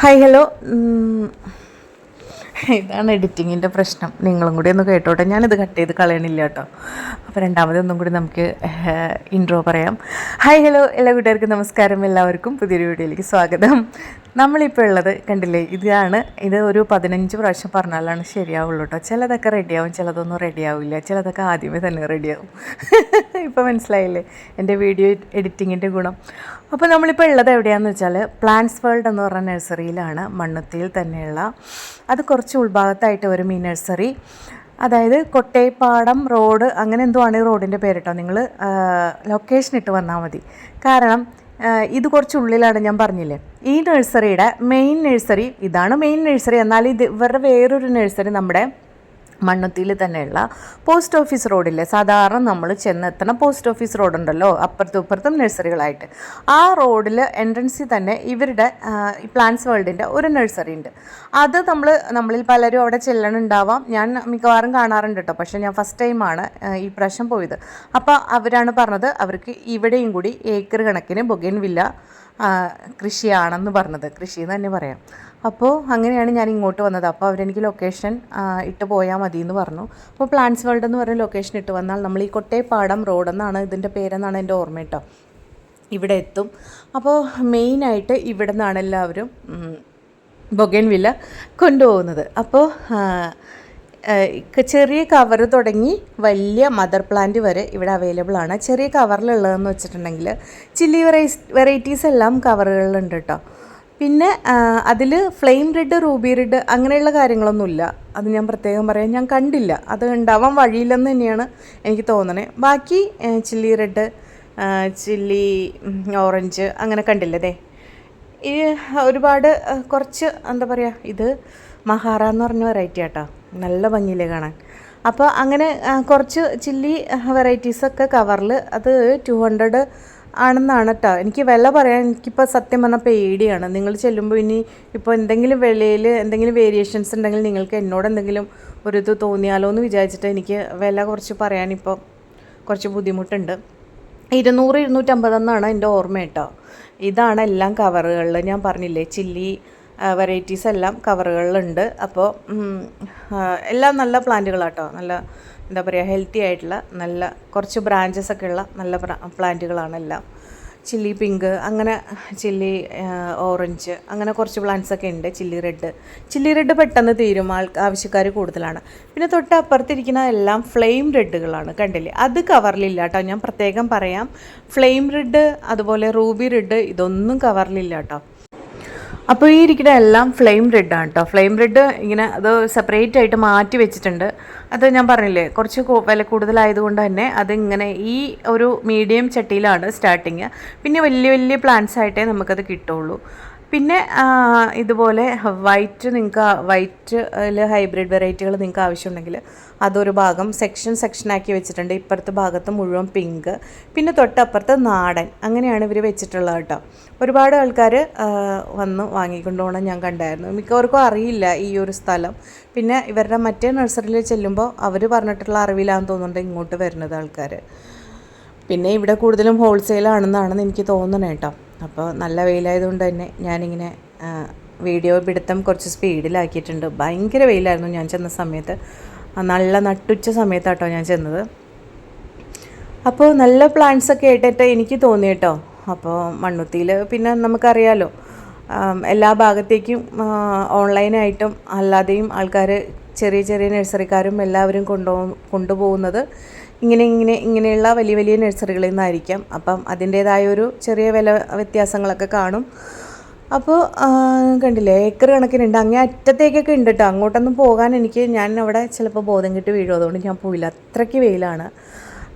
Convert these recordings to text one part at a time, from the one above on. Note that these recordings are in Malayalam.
ഹായ് ഹലോ ഇതാണ് എഡിറ്റിങ്ങിന്റെ പ്രശ്നം. നിങ്ങളും കൂടി ഒന്ന് കേട്ടോട്ടെ. ഞാനിത് കട്ട് ചെയ്ത് കളയണില്ല കേട്ടോ. അപ്പോൾ രണ്ടാമതൊന്നും കൂടി നമുക്ക് ഇൻട്രോ പറയാം. ഹായ് ഹലോ എല്ലാ കൂട്ടുകാർക്കും നമസ്കാരം. എല്ലാവർക്കും പുതിയൊരു വീഡിയോയിലേക്ക് സ്വാഗതം. നമ്മളിപ്പോൾ ഉള്ളത് കണ്ടില്ലേ ഇതാണ്. ഇത് ഒരു പതിനഞ്ച് പ്രാവശ്യം പറഞ്ഞാലാണ് ശരിയാവുള്ളൂ കേട്ടോ ചിലതൊക്കെ റെഡിയാവും ചിലതൊന്നും റെഡിയാവില്ല ചിലതൊക്കെ ആദ്യമേ തന്നെ റെഡിയാവും ഇപ്പോൾ മനസ്സിലായില്ലേ? എന്റെ വീഡിയോ എഡിറ്റിങ്ങിന്റെ ഗുണം. അപ്പോൾ നമ്മളിപ്പോൾ ഉള്ളത് എവിടെയാണെന്ന് വെച്ചാൽ പ്ലാന്റ്സ് വേൾഡ് എന്ന് പറഞ്ഞ നഴ്സറിയിലാണ്. മണ്ണുത്തിയിൽ തന്നെയുള്ള. അത് കുറച്ച് ഉൾഭാഗത്തായിട്ട് വരും ഈ നഴ്സറി. അതായത് കൊട്ടേപ്പാടം റോഡ് അങ്ങനെ എന്തോ ആണ് ഈ റോഡിന്റെ പേര് കേട്ടോ നിങ്ങൾ ലൊക്കേഷൻ ഇട്ട് വന്നാൽ മതി. കാരണം ഇത് കുറച്ച് ഉള്ളിലാണ് ഞാൻ പറഞ്ഞില്ലേ. ഈ നഴ്സറിയുടെ മെയിൻ നഴ്സറി ഇതാണ് മെയിൻ നഴ്സറി എന്നാൽ ഇത് ഇവരുടെ വേറൊരു നഴ്സറി നമ്മുടെ മണ്ണുത്തിയിൽ തന്നെയുള്ള പോസ്റ്റ് ഓഫീസ് റോഡില്ലേ? സാധാരണ നമ്മൾ ചെന്നെത്തണ പോസ്റ്റ് ഓഫീസ് റോഡുണ്ടല്ലോ അപ്പുറത്തും ഇപ്പുറത്തും നഴ്സറികളായിട്ട്. ആ റോഡിൽ എൻട്രൻസിൽ തന്നെ ഇവരുടെ പ്ലാന്റ്സ് വേൾഡിന്റെ ഒരു നഴ്സറി ഉണ്ട്. അത് നമ്മൾ നമ്മളിൽ പലരും അവിടെ ചെല്ലണുണ്ടാവാം. ഞാൻ മിക്കവാറും കാണാറുണ്ട് കേട്ടോ പക്ഷേ ഞാൻ ഫസ്റ്റ് ടൈമാണ് ഈ പ്രാവശ്യം പോയത്. അപ്പോൾ അവരാണ് പറഞ്ഞത് അവർക്ക് ഇവിടെയും കൂടി ഏക്കർ കണക്കിന് ബൊഗേൻ വില്ല കൃഷിയാണെന്ന് പറഞ്ഞത്. കൃഷി എന്ന് തന്നെ പറയാം. അപ്പോൾ അങ്ങനെയാണ് ഞാൻ ഇങ്ങോട്ട് വന്നത്. അപ്പോൾ അവരെനിക്ക് ലൊക്കേഷൻ ഇട്ട് പോയാൽ മതി എന്ന് പറഞ്ഞു. അപ്പോൾ പ്ലാന്റ്സ് വേൾഡ് എന്ന് പറഞ്ഞ ലൊക്കേഷൻ ഇട്ട് വന്നാൽ നമ്മൾ ഈ കൊട്ടേപ്പാടം റോഡെന്നാണ് ഇതിന്റെ പേരെന്നാണ് എന്റെ ഓർമ്മ കേട്ടോ. ഇവിടെ എത്തും. അപ്പോൾ മെയിനായിട്ട് ഇവിടെ നിന്നാണ് എല്ലാവരും ബൊഗൻ വില്ല കൊണ്ടുപോകുന്നത്. അപ്പോൾ ചെറിയ കവർ തുടങ്ങി വലിയ മദർ പ്ലാന്റ് വരെ ഇവിടെ അവൈലബിൾ ആണ്. ചെറിയ കവറിലുള്ളതെന്ന് വെച്ചിട്ടുണ്ടെങ്കിൽ ചില്ലി വെറൈസ് വെറൈറ്റീസ് എല്ലാം കവറുകളിലുണ്ട് കേട്ടോ പിന്നെ അതിൽ ഫ്ലെയിം റെഡ് റൂബി റെഡ് അങ്ങനെയുള്ള കാര്യങ്ങളൊന്നുമില്ല. അത് ഞാൻ പ്രത്യേകം പറയാം ഞാൻ കണ്ടില്ല. അത് ഉണ്ടാവാൻ വഴിയില്ലെന്ന് തന്നെയാണ് എനിക്ക് തോന്നണേ. ബാക്കി ചില്ലി റെഡ് ചില്ലി ഓറഞ്ച് അങ്ങനെ കണ്ടില്ലതേ ഈ ഒരുപാട് കുറച്ച് എന്താ പറയുക ഇത് മഹാറ എന്ന് പറഞ്ഞ വെറൈറ്റി ആട്ടോ നല്ല ഭംഗിയില്ലേ കാണാൻ. അപ്പോൾ അങ്ങനെ കുറച്ച് ചില്ലി വെറൈറ്റീസൊക്കെ കവറിൽ അത് ടു ഹൺഡ്രഡ് ആണെന്നാണ് കേട്ടോ എനിക്ക് വില പറയാൻ എനിക്കിപ്പോൾ സത്യം പറഞ്ഞാൽ പേടിയാണ്. നിങ്ങൾ ചെല്ലുമ്പോൾ ഇനി ഇപ്പോൾ എന്തെങ്കിലും വിലയിൽ എന്തെങ്കിലും വേരിയേഷൻസ് ഉണ്ടെങ്കിൽ നിങ്ങൾക്ക് എന്നോട് എന്തെങ്കിലും ഒരു ഇത് തോന്നിയാലോ എന്ന് വിചാരിച്ചിട്ട് എനിക്ക് വില കുറച്ച് പറയാനിപ്പോൾ കുറച്ച് ബുദ്ധിമുട്ടുണ്ട്. ഇരുന്നൂറ് ഇരുന്നൂറ്റമ്പതെന്നാണ് എന്റെ ഓർമ്മ കേട്ടോ ഇതാണ് എല്ലാം കവറുകളിൽ ഞാൻ പറഞ്ഞില്ലേ ചില്ലി വെറൈറ്റീസ് എല്ലാം കവറുകളിലുണ്ട്. അപ്പോൾ എല്ലാം നല്ല പ്ലാന്റുകളാട്ടോ. നല്ല എന്താ പറയുക ഹെൽത്തി ആയിട്ടുള്ള നല്ല കുറച്ച് ബ്രാഞ്ചസ് ഒക്കെ ഉള്ള നല്ല പ്ലാന്റുകളാണ് എല്ലാം. ചില്ലി പിങ്ക് അങ്ങനെ ചില്ലി ഓറഞ്ച് അങ്ങനെ കുറച്ച് പ്ലാന്റ്സ് ഒക്കെ ഉണ്ട്. ചില്ലി റെഡ് ചില്ലി റെഡ് പെട്ടെന്ന് തീരും ആൾ ആവശ്യക്കാർ കൂടുതലാണ്. പിന്നെ തൊട്ട് അപ്പുറത്തിരിക്കുന്ന എല്ലാം ഫ്ലെയിം റെഡുകളാണ് കണ്ടില്ലേ? അത് കവറിലില്ല കേട്ടോ ഞാൻ പ്രത്യേകം പറയാം. ഫ്ലെയിം റെഡ് അതുപോലെ റൂബി റെഡ് ഇതൊന്നും കവറിലില്ല കേട്ടോ അപ്പോൾ ഈ ഇരിക്കുന്ന എല്ലാം ഫ്ലെയിം റെഡ് ആണ് കേട്ടോ ഫ്ലെയിം റെഡ് ഇങ്ങനെ അത് സെപ്പറേറ്റ് ആയിട്ട് മാറ്റി വെച്ചിട്ടുണ്ട്. അത് ഞാൻ പറഞ്ഞില്ലേ കുറച്ച് വില കൂടുതലായതുകൊണ്ട് തന്നെ അതിങ്ങനെ ഈ ഒരു മീഡിയം ചട്ടിയിലാണ് സ്റ്റാർട്ടിങ് പിന്നെ വലിയ വലിയ പ്ലാന്റ്സ് ആയിട്ടേ നമുക്കത് കിട്ടുള്ളൂ. പിന്നെ ഇതുപോലെ വൈറ്റ് നിങ്ങൾക്ക് വൈറ്റ് ഹൈബ്രിഡ് വെറൈറ്റികൾ നിങ്ങൾക്ക് ആവശ്യമുണ്ടെങ്കിൽ അതൊരു ഭാഗം സെക്ഷൻ സെക്ഷനാക്കി വെച്ചിട്ടുണ്ട്. ഇപ്പുറത്തെ ഭാഗത്ത് മുഴുവൻ പിങ്ക് പിന്നെ തൊട്ടപ്പുറത്ത് നാടൻ. അങ്ങനെയാണ് ഇവർ വെച്ചിട്ടുള്ളത് കേട്ടോ. ഒരുപാട് ആൾക്കാർ വന്ന് വാങ്ങിക്കൊണ്ട് പോകണം ഞാൻ കണ്ടായിരുന്നു. മിക്കവർക്കും അറിയില്ല ഈ ഒരു സ്ഥലം. പിന്നെ ഇവരുടെ മറ്റേ നഴ്സറിയിൽ ചെല്ലുമ്പോൾ അവർ പറഞ്ഞിട്ടുള്ള അറിവിലാന്ന് തോന്നുന്നുണ്ട് ഇങ്ങോട്ട് വരുന്നത് ആൾക്കാർ പിന്നെ ഇവിടെ കൂടുതലും ഹോൾസെയിലാണെന്നാണ് എനിക്ക് തോന്നുന്നത് കേട്ടോ. അപ്പോൾ നല്ല വെയിലായതുകൊണ്ട് തന്നെ ഞാനിങ്ങനെ വീഡിയോ പിടുത്തം കുറച്ച് സ്പീഡിലാക്കിയിട്ടുണ്ട്. ഭയങ്കര വെയിലായിരുന്നു ഞാൻ ചെന്ന സമയത്ത്. നല്ല നട്ടുച്ച സമയത്താട്ടോ ഞാൻ ചെന്നത്. അപ്പോൾ നല്ല പ്ലാന്റ്സ് ഒക്കെ ആയിട്ടിട്ട് എനിക്ക് തോന്നി കേട്ടോ അപ്പോൾ മണ്ണുത്തിയിൽ പിന്നെ നമുക്കറിയാലോ എല്ലാ ഭാഗത്തേക്കും ഓൺലൈനായിട്ടും അല്ലാതെയും ആൾക്കാർ ചെറിയ ചെറിയ നഴ്സറിക്കാരും എല്ലാവരും കൊണ്ടുപോ കൊണ്ടുപോകുന്നത് ഇങ്ങനെ ഇങ്ങനെ ഇങ്ങനെയുള്ള വലിയ വലിയ നഴ്സറികളിൽ നിന്നായിരിക്കാം. അപ്പം അതിന്റേതായ ഒരു ചെറിയ വില വ്യത്യാസങ്ങളൊക്കെ കാണും. അപ്പോൾ കണ്ടില്ലേ ഏക്കർ കണക്കിനുണ്ട്. അങ്ങേ അറ്റത്തേക്കൊക്കെ ഉണ്ട് കേട്ടോ അങ്ങോട്ടൊന്നും പോകാൻ എനിക്ക് ഞാൻ അവിടെ ചിലപ്പോൾ ബോധം കിട്ടി വീഴും. അതുകൊണ്ട് ഞാൻ പോയില്ല അത്രയ്ക്ക് വെയിലാണ്.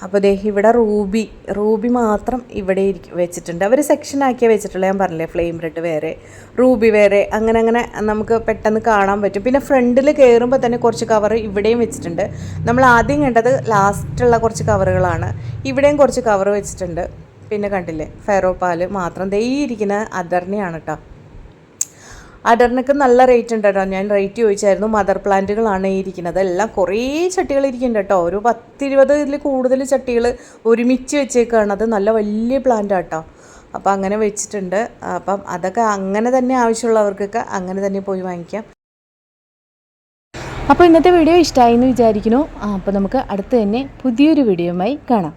അപ്പോൾ ദേ ഇവിടെ റൂബി റൂബി മാത്രം ഇവിടെ ഇരിക്കും വെച്ചിട്ടുണ്ട്. അവർ സെക്ഷനാക്കിയേ വെച്ചിട്ടുള്ള ഞാൻ പറഞ്ഞില്ലേ ഫ്ലെയിം റെഡ് വേറെ റൂബി വേറെ അങ്ങനെ അങ്ങനെ നമുക്ക് പെട്ടെന്ന് കാണാൻ പറ്റും. പിന്നെ ഫ്രണ്ടിൽ കയറുമ്പോൾ തന്നെ കുറച്ച് കവർ ഇവിടെയും വെച്ചിട്ടുണ്ട്. നമ്മൾ ആദ്യം കണ്ടത് ലാസ്റ്റുള്ള കുറച്ച് കവറുകളാണ് ഇവിടെയും കുറച്ച് കവർ വെച്ചിട്ടുണ്ട്. പിന്നെ കണ്ടില്ലേ ഫെറോ പാൽ മാത്രം. ദേ ഇരിക്കുന്ന അദർണിയാണ് കേട്ടോ അടർനക്ക് നല്ല റേറ്റ് ഉണ്ട് കേട്ടോ. ഞാൻ റേറ്റ് ചോദിച്ചായിരുന്നു മദർ പ്ലാന്റുകളാണ് ഇരിക്കുന്നത്. എല്ലാം കുറേ ചട്ടികൾ ഇരിക്കുന്നുണ്ട് കേട്ടോ. ഒരു പത്തിരുപത് ഇതിൽ കൂടുതൽ ചട്ടികൾ ഒരുമിച്ച് വെച്ചേക്കാണ്. അത് നല്ല വലിയ പ്ലാന്റാണ് കേട്ടോ. അപ്പോൾ അങ്ങനെ വെച്ചിട്ടുണ്ട്. അപ്പം അതൊക്കെ അങ്ങനെ തന്നെ ആവശ്യമുള്ളവർക്കൊക്കെ അങ്ങനെ തന്നെ പോയി വാങ്ങിക്കാം. അപ്പോൾ ഇന്നത്തെ വീഡിയോ ഇഷ്ടമായി എന്ന് വിചാരിക്കുന്നു അപ്പോൾ നമുക്ക് അടുത്ത് തന്നെ പുതിയൊരു വീഡിയോയുമായി കാണാം.